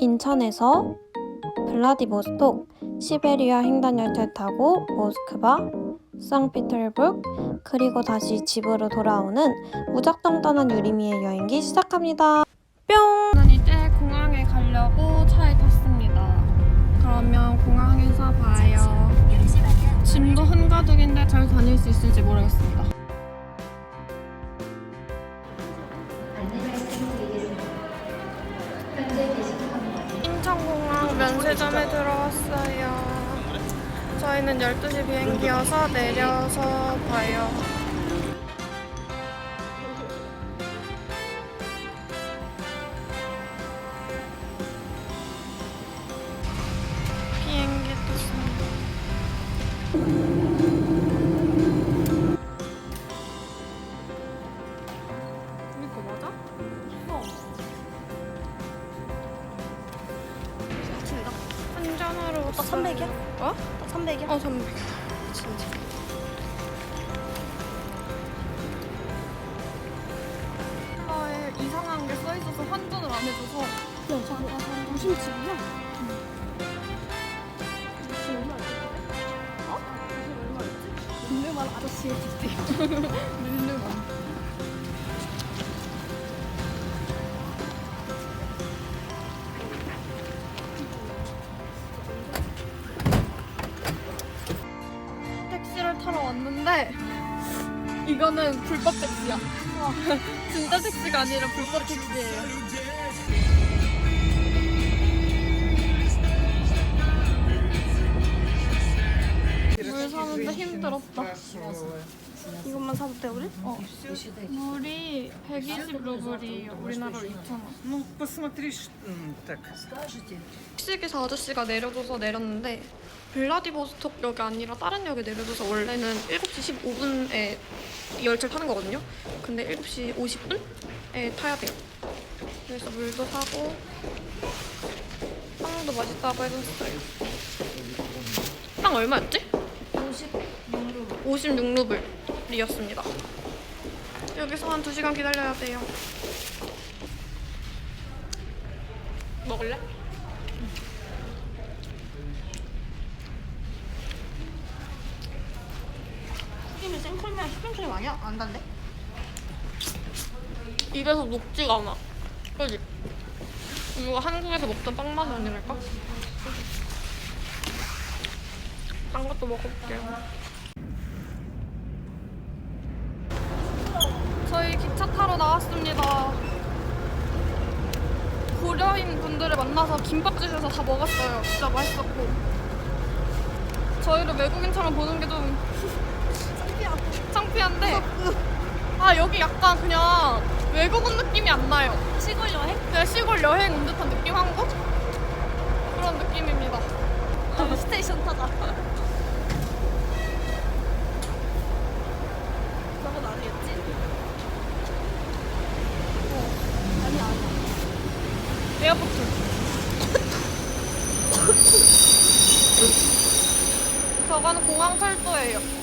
인천에서 블라디보스톡 시베리아 횡단열차를 타고 모스크바, 상피터부르크 그리고 다시 집으로 돌아오는 무작정 떠난 유리미의 여행기 시작합니다. 뿅! 저는 이제 공항에 가려고 차에 탔습니다. 그러면 공항에서 봐요. 짐도 한가득인데 잘 다닐 수 있을지 모르겠습니다. 면세점에 들어왔어요. 저희는 12시 비행기여서 내려서 봐요. 딱 300이야? 어? 딱 300이야? 어, 300. 진짜. 에 이상한 게 써있어서 환전을 안 해줘서 야, 잠깐, 잠깐. 무슨 집이야? 무슨 얼마였지? 어? 무슨 얼마였지? 룰루만 아저씨의 집지. 룰루 이거는 불법 택시야. 진짜 택시가 아니라 불법 택시예요. 물 사는데 힘들었다. 이것만 사도 돼, 우리? 어. 물이 120루블이에요. 우리나라로 2,000원. Ну, посмотри, ш- м, так. 택시기사 아저씨가 내려줘서 내렸는데 블라디보스톡역이 아니라 다른 역에 내려줘서 원래는 7시 15분에 열차를 타는 거거든요. 근데 7시 50분에 타야 돼요. 그래서 물도 사고 빵도 맛있다고 해줬어요. 빵 얼마였지? 56루블. 56루블이었습니다. 여기서 한 2시간 기다려야 돼요. 먹을래? 튀김이 생크림이랑 휘핑 크림 아니야? 안 단데? 입에서 녹지가 않아. 그지? 이거 한국에서 먹던 빵 맛이 아니랄까? 딴 것도 먹어볼게요. 저희 기차 타러 나왔습니다. 고려인 분들을 만나서 김밥 주셔서 다 먹었어요. 진짜 맛있었고. 저희를 외국인처럼 보는 게 좀 창피한데 아 여기 약간 그냥 외국 온 느낌이 안 나요. 시골 여행? 그냥 시골 여행 온 듯한 느낌 한국 그런 느낌입니다. 아, 스테이션 타자. 저건 아니겠지? 어. 아니, 아니. 에어포트. 저거는 공항 철도예요.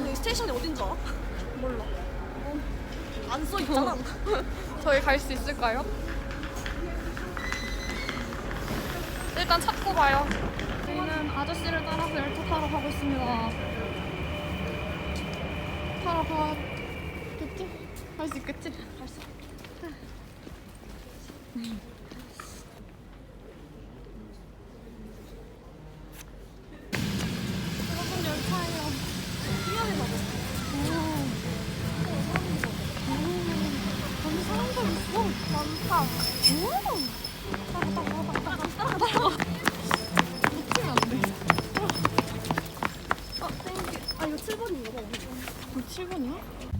이 스테이션이 어딘 줄 알아? 몰라. 안 써 있잖아. 저희 갈 수 있을까요? 일단 찾고 봐요. 저희는 아저씨를 따라서 열차 타러 가고 있습니다. 타러 가겠지? 갈 수 있겠지? 갈 수. 여러분 돼. 아, 땡큐. 아, 이거 7번인가 봐. 이거 7번이야?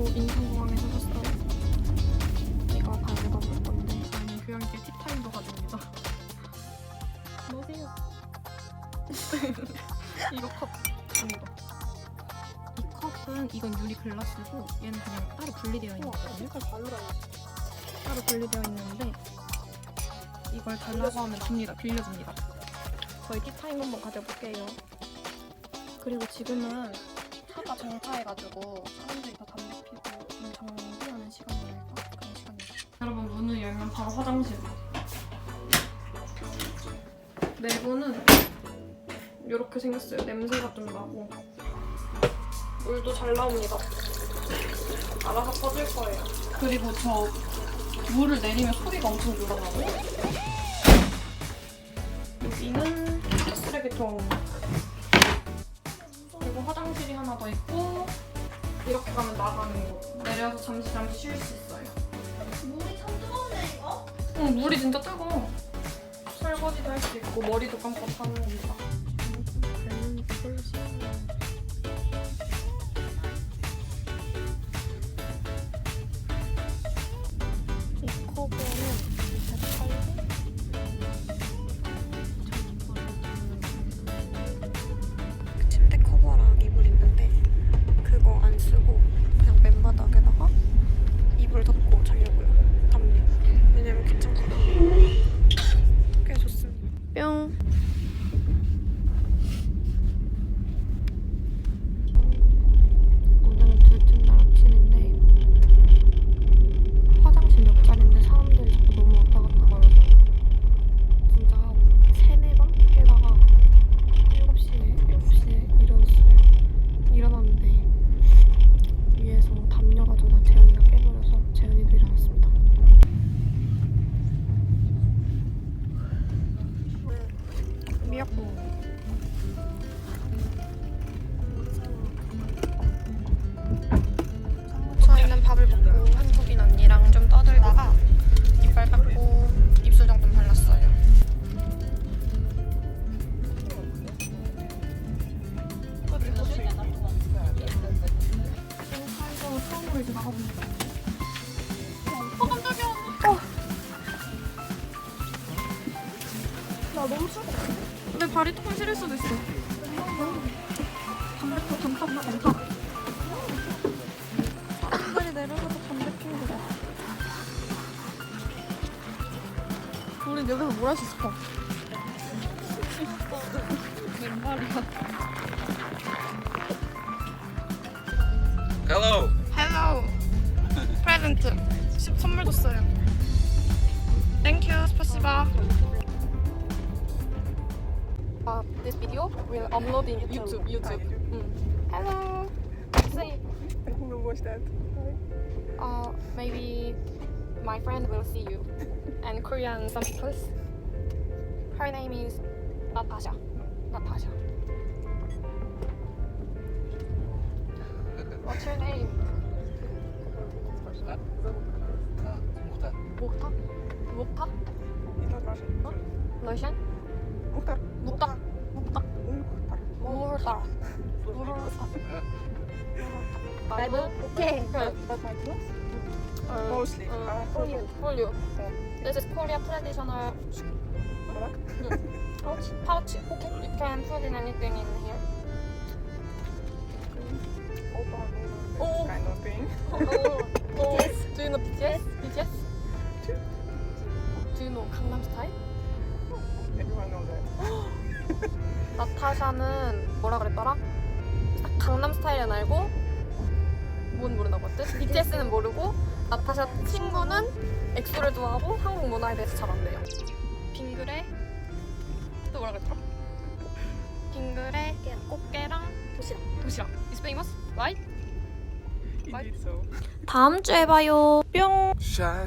가지고 인천공항에 서셨어요. 이거 다 읽어볼 건데 저는 교양길 티타임도 가져옵니다. 안녕하세요. 이거 컵. 이거. 이 컵은 이건 유리 글라스고 얘는 그냥 따로 분리되어 있는 거예요. 발로 달려. 따로 분리되어 있는데 이걸 달라고 하면 줍니다. 빌려줍니다. 저희 티타임 한번 가져볼게요. 그리고 지금은 차가 정차해가지고 사람들이 문을 열면 바로 화장실 내부는 이렇게 생겼어요. 냄새가 좀 나고 물도 잘 나옵니다. 알아서 퍼질 거예요. 그리고 저 물을 내리면 소리가 엄청 늘어나고 여기는 쓰레기통 그리고 화장실이 하나 더 있고 이렇게 가면 나가는 거 내려서 잠시 잠시 쉴 수 있어요. 응, 물이 진짜 뜨거워. 설거지도 할 수 있고 머리도 겁니다. 미역국. 저희는 밥을 먹고 한국인 언니랑 좀 떠들다가 이빨 깎고 입술정 좀 발랐어요. 인사에서 처음으로 이제 나가봅니다. 내 발이 조금 시릴 수도 있어. 담배 또 담타 담타. 사람들이 내려가서 피우고 가. 우리 여기서 뭘 할 수 있을까? 맨발이야. Hello. 헬로. 프레젠트. 선물 줬어요. 땡큐. 스파시바. Uh, this video will upload in YouTube. YouTube. Mm. Hello. Say. Who was that? Uh, maybe my friend will see you. And Korean some people. Her name is Natasha. Natasha. What's your name? Muhtar. Mukta. Mukta. It's not Russian. Russian? Muhtar. Mukta. Mukta. Muhtar. Murta. Bible? 오케이. Good. But my clothes? Uh, Mostly. uh, Uh, for you. For you. This is Korea traditional Black. pouch. Pouch. Okay. You can put in anything in here. 스타일은 알고 뭔 모른다고 했지? BTS는 모르고 나타샤 친구는 엑소를 좋아하고 한국 문화에 대해서 잘 안 돼요. 빙그레 또 뭐라 그랬더라? 빙그레 꽃게랑 도시락. 도시락. Is famous, right? Indeed so. 다음 주에 봐요. 뿅. Sha.